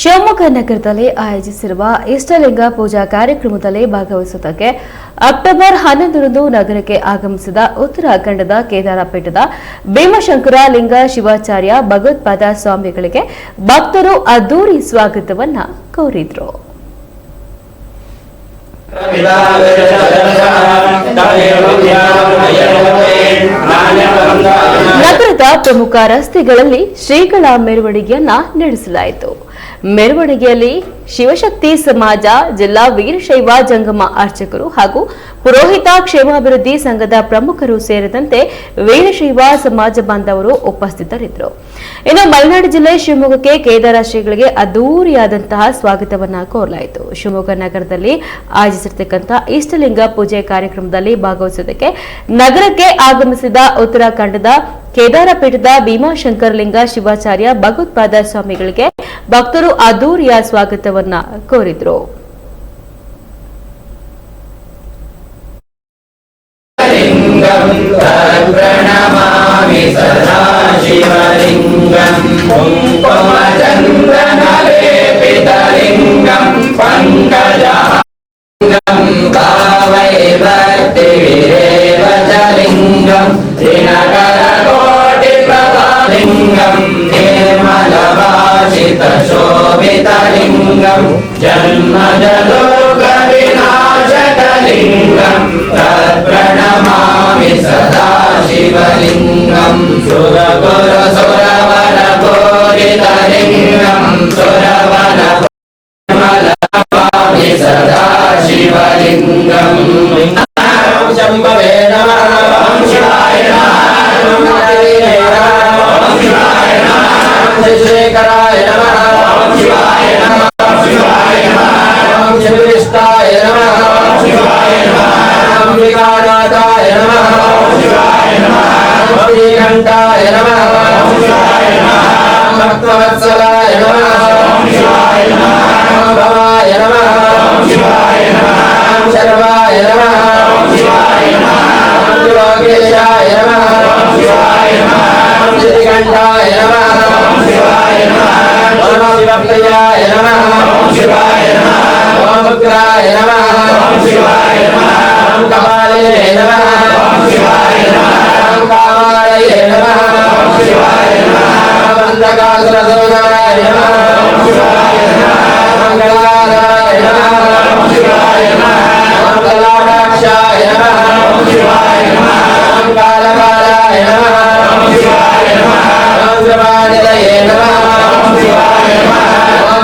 ಶಿವಮೊಗ್ಗ ನಗರದಲ್ಲಿ ಆಯೋಜಿಸಿರುವ ಇಷ್ಟಲಿಂಗ ಪೂಜಾ ಕಾರ್ಯಕ್ರಮದಲ್ಲಿ ಭಾಗವಹಿಸುವುದಕ್ಕೆ ಅಕ್ಟೋಬರ್ ಹನ್ನೊಂದರಂದು ನಗರಕ್ಕೆ ಆಗಮಿಸಿದ ಉತ್ತರಾಖಂಡದ ಕೇದಾರ ಭೀಮಶಂಕರ ಲಿಂಗ ಶಿವಾಚಾರ್ಯ ಭಗವತ್ಪಾದ ಸ್ವಾಮಿಗಳಿಗೆ ಭಕ್ತರು ಅದ್ದೂರಿ ಸ್ವಾಗತವನ್ನ ಕೋರಿದ್ರು. ನಗರದ ಪ್ರಮುಖ ರಸ್ತೆಗಳಲ್ಲಿ ಶ್ರೀಗಳ ಮೆರವಣಿಗೆಯನ್ನ ನಡೆಸಲಾಯಿತು. ಮೆರವಣಿಗೆಯಲ್ಲಿ ಶಿವಶಕ್ತಿ ಸಮಾಜ, ಜಿಲ್ಲಾ ವೀರಶೈವ ಜಂಗಮ ಅರ್ಚಕರು ಹಾಗೂ ಪುರೋಹಿತ ಕ್ಷೇಮಾಭಿವೃದ್ಧಿ ಸಂಘದ ಪ್ರಮುಖರು ಸೇರಿದಂತೆ ವೀರಶೈವ ಸಮಾಜ ಬಾಂಧವರು ಉಪಸ್ಥಿತರಿದ್ದರು. ಇನ್ನು ಮಲೆನಾಡು ಜಿಲ್ಲೆ ಶಿವಮೊಗ್ಗಕ್ಕೆ ಕೇದಾರ ಶ್ರೀಗಳಿಗೆ ಅದ್ದೂರಿಯಾದಂತಹ ಸ್ವಾಗತವನ್ನ ಕೋರಲಾಯಿತು. ಶಿವಮೊಗ್ಗ ನಗರದಲ್ಲಿ ಆಯೋಜಿಸಿರ್ತಕ್ಕಂಥ ಇಷ್ಟಲಿಂಗ ಪೂಜೆ ಕಾರ್ಯಕ್ರಮದಲ್ಲಿ ಭಾಗವಹಿಸುವುದಕ್ಕೆ ನಗರಕ್ಕೆ ಆಗಮಿಸಿದ ಉತ್ತರಾಖಂಡದ ಕೇದಾರಪೀಠದ ಭೀಮಾಶಂಕರಲಿಂಗ ಶಿವಾಚಾರ್ಯ ಭಗವತ್ಪಾದ ಸ್ವಾಮಿಗಳಿಗೆ ಭಕ್ತರು ಅದೂರಿಯ ಸ್ವಾಗತವನ್ನ ಕೋರಿದರು. ಲಿಂಗಂ ಪಂಕಜಾಂಗಂ ಕಾವೈ ಭಕ್ತಿ ವಿರೇವ ಚ ಲಿಂಗಂ ತ್ರಿನಾ లింగం. జన్మ జలోక వినాశకలింగం తత్ప్రణమామి సదా శివలింగం. సురపుర సురవర పూరితలింగం సురవర శర్వాయ నమ. లోకేశాయ నమ. శ్రీకంఠాయ నమ. శివప్రియాయ నమ. ఓం ఉగ్రాయ నమ. ఓం కపాలే నమ. ఓం కామాలయ నమ. బంధకాసురసోదరాయ నమ. మంగళారాయ నమ.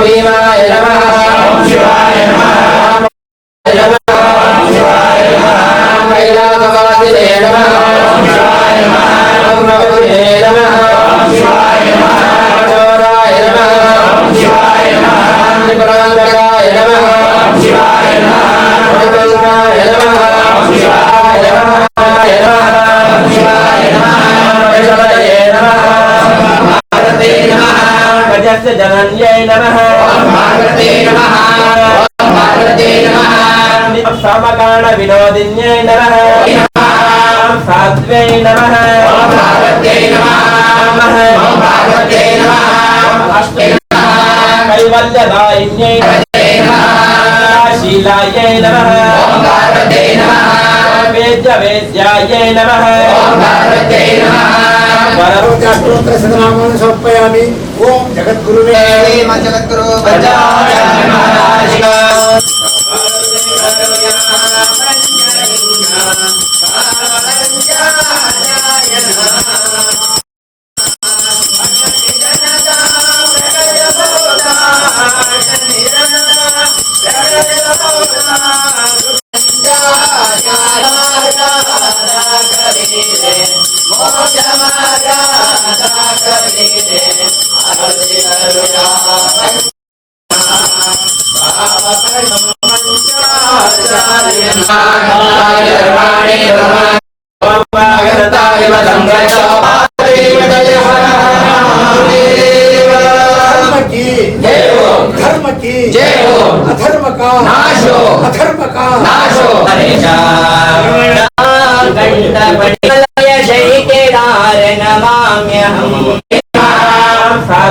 భీమా శ్రీకృష్ణస్య జనన్యై నమః. సమకాణ వినోదిన్యై నమః. సాధ్వై నమః. కైవల్యదాయిన్యై శీలాయై నమః. వేద్య వేద్యాయై నమః. సర్వజాష్టోత్తరశతనామాన్ని సమర్పయామి ఓం జగద్గురువే జగద్గురు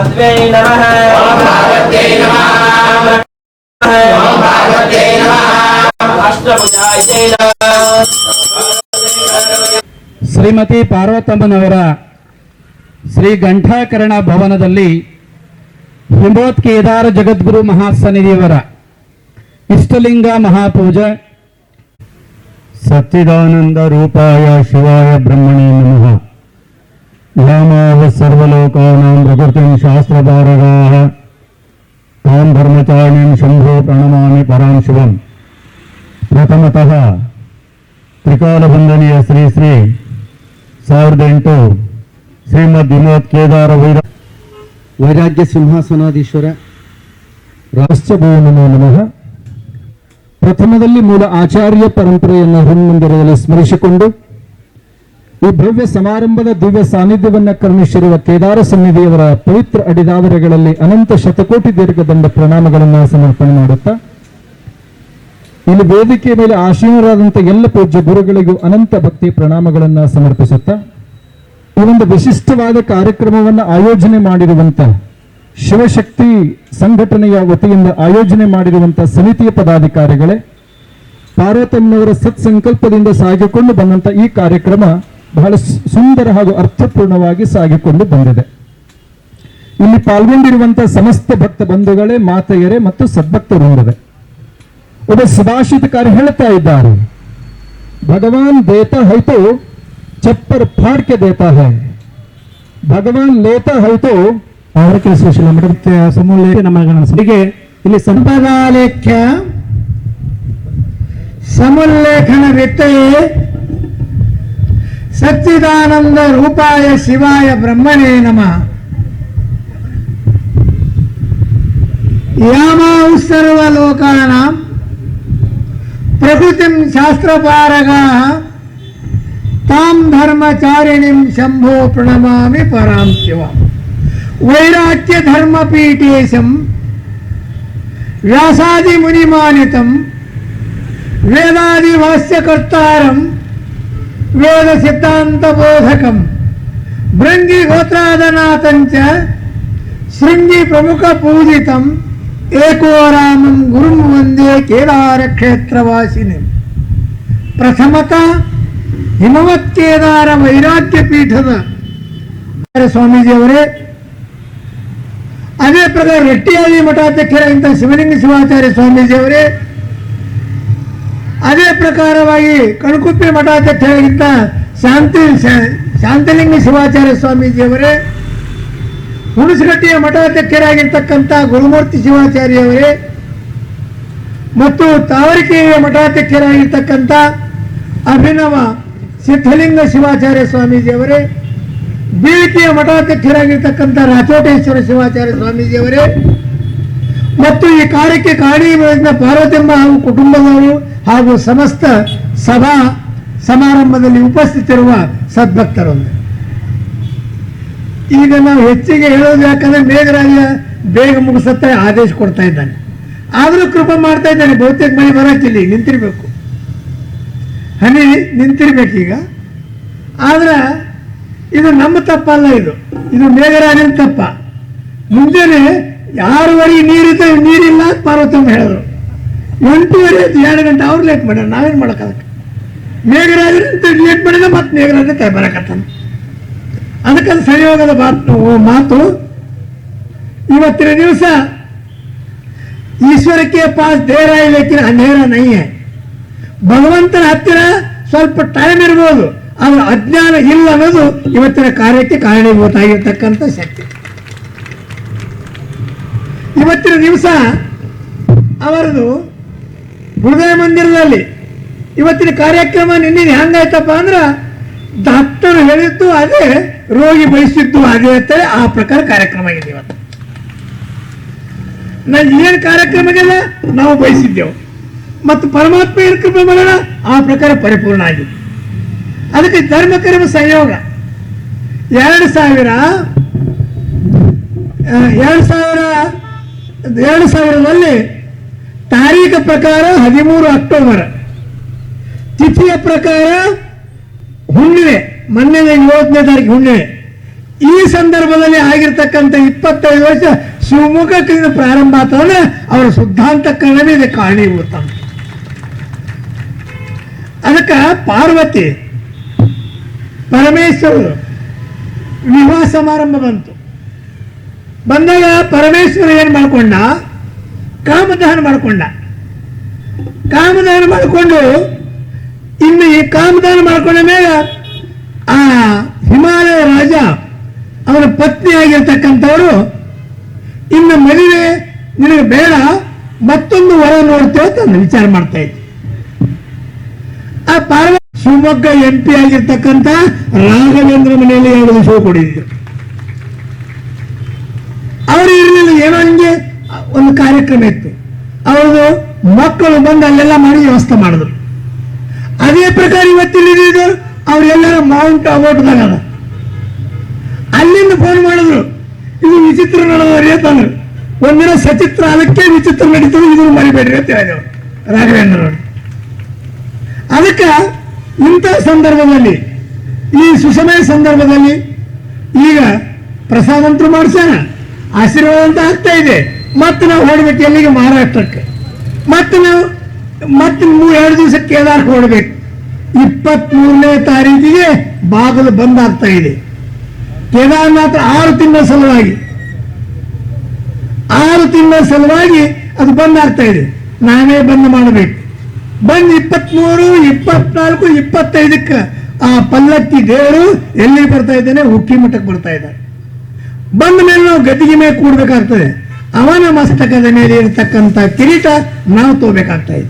नमाम्यहम् साध्वै नमः भारते नमः ಓಂ ಪಾರ್ವತ್ಯೈ ನಮಃ ಅಷ್ಟಭುಜಾಯ ನಮಃ ಶ್ರೀಮತಿ ಪಾರ್ವತಮ್ಮನವರ ಶ್ರೀ ಘಂಟಾಕರಣ ಭವನದಲ್ಲಿ ಹಿಮೋತ್ ಕೇದಾರ ಜಗದ್ಗುರು ಮಹಾಸನ್ನಿಧಿಯವರ ಇಷ್ಟಲಿಂಗ ಮಹಾಪೂಜೆ ಸಚ್ಚಿದಾನಂದ ರೂಪಾಯ ಶಿವಾಯ ಬ್ರಹ್ಮಣೇ ನಮಃ ಯಾಮಾವ ಸರ್ವಲೋಕಾನಾಂ ಪ್ರಕೃತಿಂ ಶಾಸ್ತ್ರಧಾರಗಾಃ ತಾಂ ಧರ್ಮಚಾರಿಣಿಂ ಶಂಭೋ ಪ್ರಣಮಾಮಿ ಪರಾಂ ಶಿವಂ ಪ್ರಥಮತಃ ತ್ರಿಕಾಲಬಂಧನೀಯ ಶ್ರೀ ಶ್ರೀ ಸಾವಿರದ ಎಂಟು ಶ್ರೀಮದ್ ವಿನೋದ್ ಕೇದಾರ ವೈರ ವೈರಾಗ್ಯ ಸಿಂಹಾಸನಾಧೀಶ್ವರ ರಾಷ್ಟ್ರಭೋ ನಮೋ ನಮಃ ಪ್ರಥಮದಲ್ಲಿ ಮೂಲ ಆಚಾರ್ಯ ಪರಂಪರೆಯನ್ನು ಹೃನ್ಮಂದಿರದಲ್ಲಿ ಸ್ಮರಿಸಿಕೊಂಡು ಈ ಭವ್ಯ ಸಮಾರಂಭದ ದಿವ್ಯ ಸಾನ್ನಿಧ್ಯವನ್ನ ಕರುಣಿಸಿರುವ ಕೇದಾರ ಸನ್ನಿಧಿಯವರ ಪವಿತ್ರ ಅಡಿದಾವರೆಗಳಲ್ಲಿ ಅನಂತ ಶತಕೋಟಿ ದೀರ್ಘದಂಡ ಪ್ರಣಾಮಗಳನ್ನು ಸಮರ್ಪಣೆ ಮಾಡುತ್ತಾ, ಇಲ್ಲಿ ವೇದಿಕೆಯ ಮೇಲೆ ಆಶೀನರಾದಂಥ ಎಲ್ಲ ಪೂಜ್ಯ ಗುರುಗಳಿಗೂ ಅನಂತ ಭಕ್ತಿ ಪ್ರಣಾಮಗಳನ್ನು ಸಮರ್ಪಿಸುತ್ತಾ, ಈ ಒಂದು ವಿಶಿಷ್ಟವಾದ ಕಾರ್ಯಕ್ರಮವನ್ನು ಆಯೋಜನೆ ಮಾಡಿರುವಂತ ಶಿವಶಕ್ತಿ ಸಂಘಟನೆಯ ವತಿಯಿಂದ ಆಯೋಜನೆ ಮಾಡಿರುವಂಥ ಸಮಿತಿಯ ಪದಾಧಿಕಾರಿಗಳೇ, ಪಾರ್ವತಮ್ಮನವರ ಸತ್ಸಂಕಲ್ಪದಿಂದ ಸಾಗಿಕೊಂಡು ಬಂದಂಥ ಈ ಕಾರ್ಯಕ್ರಮ ಬಹಳ ಸುಂದರ ಹಾಗೂ ಅರ್ಥಪೂರ್ಣವಾಗಿ ಸಾಗಿಕೊಂಡು ಬಂದಿದೆ. ಇಲ್ಲಿ ಪಾಲ್ಗೊಂಡಿರುವಂತಹ ಸಮಸ್ತ ಭಕ್ತ ಬಂಧುಗಳೇ, ಮಾತೆಯರೇ ಮತ್ತು ಸದ್ಭಕ್ತ ವೃಂದವೇ. ಒಬ್ಬ ಸುಭಾಷಿತಕಾರ ಹೇಳ್ತಾ ಇದ್ದಾರೆ. ಭಗವಾನ್ ದೇತ ಹೈತು ಚಪ್ಪರ್ ಫಾಡ್ಕೆ ದೇತಾ ಹೈ. ಭಗವಾನ್ ಲೇತ ಹೈತು ಹೀಗೆ ಇಲ್ಲಿ ಸಂಪದಾಲೇಖ್ಯ ಸಮುಲ್ಲೇಖನ ವ್ಯತ್ಯಯೇ సచ్చిదానంద రూపాయ శివాయ బ్రహ్మణే నమ. యామావు సర్వలోకానాం ప్రకృతిం శాస్త్రపారగా తాం ధర్మచారిణిం శంభో ప్రణమామి పరాం శివ. వైరాట్య ధర్మపీఠేశం వ్యాసాది మునిమానితం వేదాది భాష్యకర్తారం ವೇದ ಸಿದ್ಧಾಂತ ಬೋಧಕಂ ಭೃಂಗಿ ಗೋತ್ರಾದನಾಥಂಚ ಶೃಂಗಿ ಪ್ರಮುಖ ಪೂಜಿತಂ ಏಕೋ ರಾಮಂ ಗುರುಂ ವಂದೇ ಕೇದಾರ ಕ್ಷೇತ್ರವಾಸಿನಿ ಪ್ರಥಮತ ಹಿಮವತ್ ಕೇದಾರ ವೈರಾಗ್ಯ ಪೀಠದ ಸ್ವಾಮೀಜಿಯವರೇ ಅದೇ ಪ್ರಕಾರ ರೆಟ್ಟಿಯಾದಿ ಮಠಾಧ್ಯಕ್ಷರಾಗಿದ್ದ ಶಿವಲಿಂಗ ಶಿವಾಚಾರ್ಯ ಸ್ವಾಮೀಜಿಯವರೇ ಅದೇ ಪ್ರಕಾರವಾಗಿ ಕಣಕುಪ್ಪಿ ಮಠಾಧ್ಯಕ್ಷರಾಗಿದ್ದ ಶಾಂತಿ ಶಾಂತಲಿಂಗ ಶಿವಾಚಾರ್ಯ ಸ್ವಾಮೀಜಿಯವರೇ, ಹುಣಸಗಟ್ಟಿಯ ಮಠಾಧ್ಯಕ್ಷರಾಗಿರ್ತಕ್ಕಂಥ ಗುರುಮೂರ್ತಿ ಶಿವಾಚಾರ್ಯವರೇ ಮತ್ತು ತಾವರಿಕೆಯ ಮಠಾಧ್ಯಕ್ಷರಾಗಿರ್ತಕ್ಕಂಥ ಅಭಿನವ ಸಿದ್ಧಲಿಂಗ ಶಿವಾಚಾರ್ಯ ಸ್ವಾಮೀಜಿಯವರೇ, ಬೀಳಿಕೆಯ ಮಠಾಧ್ಯಕ್ಷರಾಗಿರ್ತಕ್ಕಂಥ ರಾಚೋಟೇಶ್ವರ ಶಿವಾಚಾರ್ಯ ಸ್ವಾಮೀಜಿಯವರೇ ಮತ್ತು ಈ ಕಾರ್ಯಕ್ಕೆ ಕಾರಣೀಭವಿಸಿದ ಪಾರ್ವತಿಮ್ಮ ಹಾಗೂ ಕುಟುಂಬದವರು ಹಾಗೂ ಸಮಸ್ತ ಸಭಾ ಸಮಾರಂಭದಲ್ಲಿ ಉಪಸ್ಥಿತಿರುವ ಸದ್ಭಕ್ತರೊಂದು ಈಗ ನಾವು ಹೆಚ್ಚಿಗೆ ಹೇಳೋದು ಯಾಕಂದ್ರೆ ಮೇಘರಾಜ ಬೇಗ ಮುಗಿಸುತ್ತ ಆದೇಶ ಕೊಡ್ತಾ ಇದ್ದಾನೆ. ಆದರೂ ಕೃಪೆ ಮಾಡ್ತಾ ಇದ್ದಾನೆ, ಬಹುತೇಕ ಮಳೆ ಈಗ ನಿಂತಿರ್ಬೇಕು. ಹನಿ ನಿಂತಿರ್ಬೇಕೀಗ ಆದ್ರೆ ಇದು ನಮ್ಮ ತಪ್ಪಲ್ಲ ಇದು. ಇದು ಮೇಘರಾಜನ ತಪ್ಪ. ಮುಂಜಾನೆ ಆರೂವರೆಗೆ ನೀರಿದ್ದ ನೀರಿಲ್ಲ ಪಾರ್ವತಮ್ಮ ಹೇಳಿದ್ರು. ಎಂಟೂವರೆ ಎರಡು ಗಂಟೆ ಅವ್ರು ಲೇಟ್ ಮಾಡ್ಯಾರ ನಾವೇನು ಅದಕ್ಕೆ ಮೇಘರಾಜರಂತ ಲೇಟ್ ಮಾಡಿದ ಮತ್ತೆ ಮೇಘರಾಜ ಕೈ ಬರಕತ್ತಾನ. ಅದಕ್ಕೆ ಅದು ಸಂಯೋಗದ ಮಾತು ಮಾತು, ಇವತ್ತಿನ ದಿವಸ ಈಶ್ವರಕ್ಕೆ ಪಾಸ್ ದೇರ ಇಲ್ಲಕ್ಕಿನ ನೇರ ನಯ್ಯ ಭಗವಂತನ ಹತ್ತಿರ ಸ್ವಲ್ಪ ಟೈಮ್ ಇರ್ಬೋದು, ಆದ್ರೆ ಅಜ್ಞಾನ ಇಲ್ಲ ಅನ್ನೋದು ಇವತ್ತಿನ ಕಾರ್ಯಕ್ಕೆ ಕಾರಣೀಭೂತ ಆಗಿರ್ತಕ್ಕಂಥ ಶಕ್ತಿ. ಇವತ್ತಿನ ದಿವಸ ಅವರದು ಹೃದಯ ಮಂದಿರದಲ್ಲಿ ಇವತ್ತಿನ ಕಾರ್ಯಕ್ರಮ ನಿನ್ನೆ ಹೆಂಗಾಯ್ತಪ್ಪ ಅಂದ್ರ ಡಾಕ್ಟರ್ ಹೇಳಿದ್ದು ಅದೇ ರೋಗಿ ಬಯಸಿದ್ದು ಅದೇ ಅಂತೇಳಿ ಆ ಪ್ರಕಾರ ಕಾರ್ಯಕ್ರಮ ಆಗಿದೆ ಇವತ್ತು. ನಾನು ಏನ್ ಕಾರ್ಯಕ್ರಮ ನಾವು ಬಯಸಿದ್ದೆವು. ಮತ್ತು ಪರಮಾತ್ಮ ಏನು ಕೃಪೆ ಮಾಡೋಣ, ಆ ಪ್ರಕಾರ ಪರಿಪೂರ್ಣ ಆಗಿದೆ. ಅದಕ್ಕೆ ಧರ್ಮ, ಕರ್ಮ, ಸಂಯೋಗ. ಎರಡು ಸಾವಿರ ಎರಡು ಸಾವಿರ ಎರಡು ಸಾವಿರದಲ್ಲಿ ತಾರೀಖ ಪ್ರಕಾರ ಹದಿಮೂರು ಅಕ್ಟೋಬರ್. ತಿಥಿಯ ಪ್ರಕಾರ ಹುಣ್ಣಿಮೆ ಮೊನ್ನೆ ಇವತ್ತನೇ ತಾರೀಕು ಹುಣ್ಣಿಮೆ. ಈ ಸಂದರ್ಭದಲ್ಲಿ ಆಗಿರ್ತಕ್ಕಂಥ ಇಪ್ಪತ್ತೈದು ವರ್ಷ ಶಿವಮೊಗ್ಗದಿಂದ ಪ್ರಾರಂಭ ಆತಂದ್ರೆ ಅವರ ಶುದ್ಧಾಂತಕರಣವೇ ಇದೆ ಕಾರಣೀಭೂತ ಅದಕ್ಕೆ ಪಾರ್ವತಿ ಪರಮೇಶ್ವರ ವಿವಾಹ ಸಮಾರಂಭ ಬಂತು. ಬಂದಾಗ ಪರಮೇಶ್ವರ ಏನ್ ಮಾಡ್ಕೊಂಡ? ಕಾಮದಹನ ಮಾಡ್ಕೊಂಡ. ಕಾಮದಾನ ಮಾಡಿಕೊಂಡು ಇನ್ನು ಈ ಕಾಮದಾನ ಮಾಡ್ಕೊಂಡ ಮೇಲೆ ಆ ಹಿಮಾಲಯ ರಾಜ ಅವರ ಪತ್ನಿ ಆಗಿರ್ತಕ್ಕಂಥವರು ಇನ್ನು ಮದುವೆ ನಿನಗೆ ಬೇಡ, ಮತ್ತೊಂದು ವರ ನೋಡ್ತೇವೆ ಅಂತ ವಿಚಾರ ಮಾಡ್ತಾ ಇದ್ದೆ. ಆ ಪಾರ್ವ ಶಿವಮೊಗ್ಗ ಎಂ ಪಿ ಆಗಿರ್ತಕ್ಕಂಥ ರಾಘವೇಂದ್ರ ಮನೆಯಲ್ಲಿ ಎರಡು ದಿವಸ ಕೊಡಿದ್ರು ಅವರು ಇರಲಿಲ್ಲ ಏನೋ ಹಿಂಗೆ ಒಂದು ಕಾರ್ಯಕ್ರಮ ಇತ್ತು. ಅವ್ರದ್ದು ಮಕ್ಕಳು ಬಂದು ಅಲ್ಲೆಲ್ಲ ಮಾಡಿ ವ್ಯವಸ್ಥೆ ಮಾಡಿದ್ರು. ಅದೇ ಪ್ರಕಾರ ಇವತ್ತಿಲ್ಲಿದ್ದು ಅವರೆಲ್ಲರೂ ಮೌಂಟ್ ಅಬೌಟ್ದಾಗ ಅಲ್ಲಿಂದ ಫೋನ್ ಮಾಡಿದ್ರು. ಇದು ವಿಚಿತ್ರ ನಡೆದವ್ರಿ ಅಂತಂದ್ರು ಒಂದಿನ ಸಚಿತ್ರ ಅದಕ್ಕೆ ವಿಚಿತ್ರ ನಡೀತದೆ, ಇದನ್ನು ಮರಿಬೇಡ್ರಿ ಅಂತ ಹೇಳಿದವರು ರಾಘವೇಂದ್ರ ಅವರು. ಅದಕ್ಕೆ ಇಂಥ ಸಂದರ್ಭದಲ್ಲಿ, ಈ ಸುಸಮಯ ಸಂದರ್ಭದಲ್ಲಿ ಈಗ ಪ್ರಸಾದಂತರು ಮಾಡಿಸೋಣ ಆಶೀರ್ವಾದ ಅಂತ ಆಗ್ತಾ ಇದೆ. ಮತ್ತೆ ನಾವು ಹೊರಡ್ಬೇಕು ಎಲ್ಲಿಗೆ? ಮಹಾರಾಷ್ಟ್ರಕ್ಕೆ. ಮತ್ತೆ ನಾವು ಮತ್ತೆ ಮೂರು ಎರಡು ದಿವಸ ಕೇದಾರಕ್ಕೆ ಹೊರಡ್ಬೇಕು ಇಪ್ಪತ್ಮೂರನೇ ತಾರೀಕಿಗೆ ಬಾಗಿಲು ಬಂದ್ ಆಗ್ತಾ ಇದೆ. ಕೇದಾರನಾಥ ಆರು ತಿಂಗಳ ಸಲುವಾಗಿ. ಆರು ತಿಂಗಳ ಸಲುವಾಗಿ ಅದು ಬಂದ್ ಆಗ್ತಾ ಇದೆ. ನಾವೇ ಬಂದ್ ಮಾಡಬೇಕು. ಬಂದ್ ಇಪ್ಪತ್ಮೂರು, ಇಪ್ಪತ್ನಾಲ್ಕು, ಇಪ್ಪತ್ತೈದಕ್ಕೆ ಆ ಪಲ್ಲಕ್ಕಿ ದೇವರು ಎಲ್ಲಿ ಬರ್ತಾ ಇದ್ದಾನೆ? ಉಕ್ಕಿ ಮಠಕ್ಕೆ ಬರ್ತಾ ಇದ್ದಾರೆ ಬಂದ ಮೇಲೆ ನಾವು ಗದ್ದಿಗೆ ಮೇಲೆ ಕೂಡ್ಬೇಕಾಗ್ತದೆ. ಅವನ ಮಸ್ತಕದ ಮೇಲೆ ಇರತಕ್ಕಂತ ಕಿರೀಟ ನಾವು ತಗೋಬೇಕಾಗ್ತಾ ಇದೆ.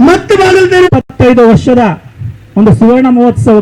ಮತ್ತೆ ಬಾಗಲ್ದಾರಿ ಇಪ್ಪತ್ತೈದು ವರ್ಷದ ಒಂದು ಸುವರ್ಣ ಮಹೋತ್ಸವ